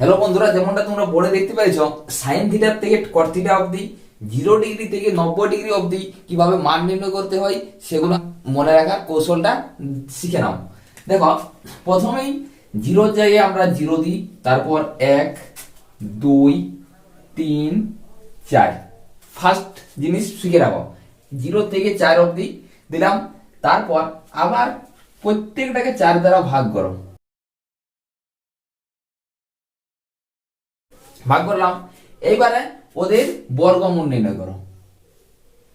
Hello বন্ধুরা, যেমনটা তোমরা বোর্ডে দেখতে পেয়েছ সাইন থিটার থেকে কট থিটা অবধি জিরো ডিগ্রি থেকে নব্বই ডিগ্রি অবধি কীভাবে মান নির্ণয় করতে হয়, সেগুলো মনে রাখার কৌশলটা শিখে নাও। দেখো, প্রথমেই জিরোর জায়গায় আমরা জিরো দিই, তারপর এক, দুই, তিন, চার। ফার্স্ট জিনিস শিখে রাখো। জিরো থেকে চার অবধি দিলাম, তারপর আবার প্রত্যেকটাকে চার দ্বারা ভাগ করো। ভাগ করলাম। এইবারে ওদের বর্গমূল নির্ণয় করো।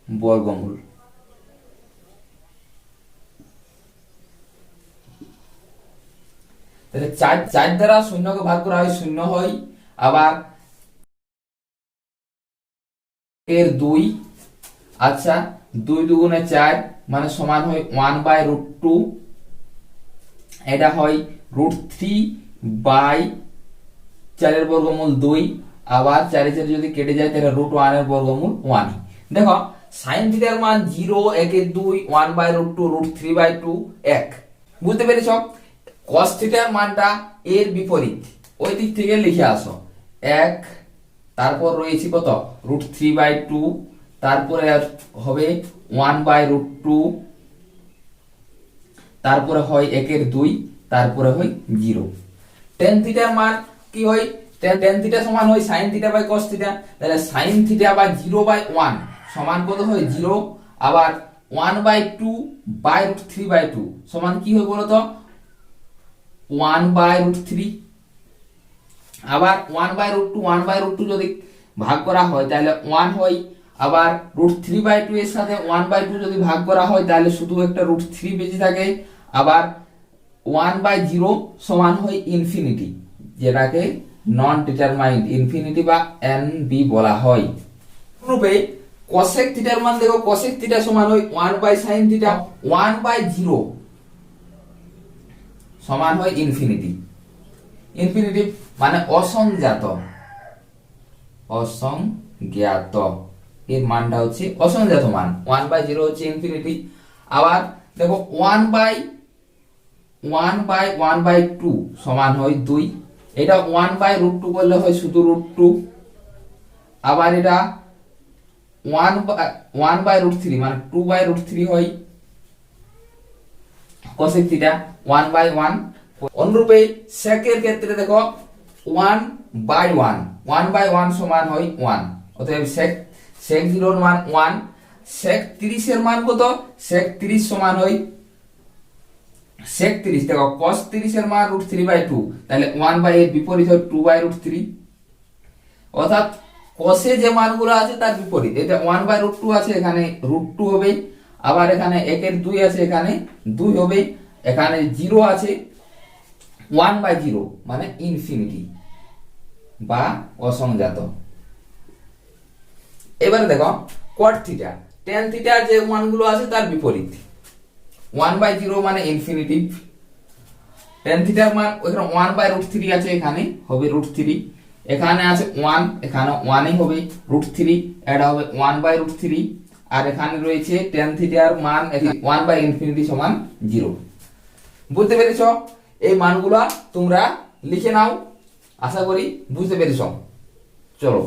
বর্গমূল। চার চার দ্বারা শূন্যকে ভাগ করা হয়, শূন্য হয়। আবার এর দুই আচ্ছা দুই দুগুণে চার মানে সমান হয় ওয়ান বাই রুট টু এটা হয় রুট থ্রি বাই চারের বর্গমূল দুই, আবার চারে চারে যদি কেটে যায়, তাহলে রুট ওয়ানের বর্গমূল ওয়ান দেখো সাইন থিটার মান জিরো একের দুই one by root two root three by two এক। বুঝতে পেরেছ? কস মানটা এর বিপরীত। ওই দিক থেকে লিখে আসো। এক, তারপর রয়েছে কত? রুট থ্রি বাই টু তারপরে হবে ওয়ান বাই রুট টু তারপরে হয় একের দুই, তারপরে হয় জিরো টেন থিটার মান কি হয়? টেন থিটা সমান হয় sine theta by cos theta তাহলে সাইন থিটা বা জিরো বাই ওয়ান সমান কত হয়? জিরো আবার one by two by root three by two সমান কি হয় বলতো? ওয়ান বাই রুট থ্রি আবার one by root two one by root two যদি ভাগ করা হয়, তাহলে ওয়ান হয়, আবার রুট থ্রি বাই টু এর সাথে ওয়ান বাই টু যদি ভাগ করা হয়, তাহলে শুধু একটা রুট থ্রি বেঁচে থাকে, আবার ওয়ান বাই জিরো সমান হয় ইনফিনিটি যেটাকে নন ডিটারমাইন্ড ইনফিনিটি বা এন বি বলা হয়। রূপে কসেক থিটার মান দেখো কসেক থিটা সমান হয় one by sine theta one by zero সমান হয় ইনফিনিটি ইনফিনিটি মানে অসংজ্ঞাত। অসংজ্ঞাত। এর মানটা হচ্ছে অসংজ্ঞাত মান। ওয়ান বাই জিরো হচ্ছে ইনফিনিটি আবার দেখো one by one by one by two সমান হয় দুই। এটা ওয়ান বাই রুট টু করলে হয় শুধু রুট টু আবার এটা one by one by root three মানে টু বাই রুট থ্রি হয় cosec theta one by one অনুরূপে সেকের ক্ষেত্রে দেখো one by one one by one সমান হয় ওয়ান অতএব সেক সেক জিরোর মান ওয়ান সেক তিরিশের মান কত? সেক তিরিশ সমান হয় সেক তিরিশ দেখো কস তিরিশের মান রুট থ্রি বাই টু তাহলে ওয়ান বাই এর বিপরীত হয় টু বাই রুট থ্রি অর্থাৎ যে মানগুলো আছে তার বিপরীত এটা ওয়ান বাই রুট টু আছে, এখানে রুট টু হবে আবার এখানে একের দুই আছে, এখানে দুই হবে এখানে জিরো আছে ওয়ান বাই জিরো মানে ইনফিনিটি বা অসংজাত। এবারে দেখো কট থিটা টেন থিটা যে মানগুলো আছে তার বিপরীত। ওয়ান বাই জিরো মানে ইনফিনিটি টেন থিটার মান ওখানে ওয়ান বাই রুট থ্রি আছে এখানে, হবে রুট থ্রি এখানে আছে ওয়ান এখানে ওয়ানই হবে রুট থ্রি এটা হবে ওয়ান বাই রুট থ্রি আর এখানে রয়েছে টেন থিটার মান ওয়ান বাই ইনফিনিটি সমান জিরো বুঝতে পেরেছ? এই মানগুলা তোমরা লিখে নাও। আশা করি বুঝতে পেরেছ। চলো।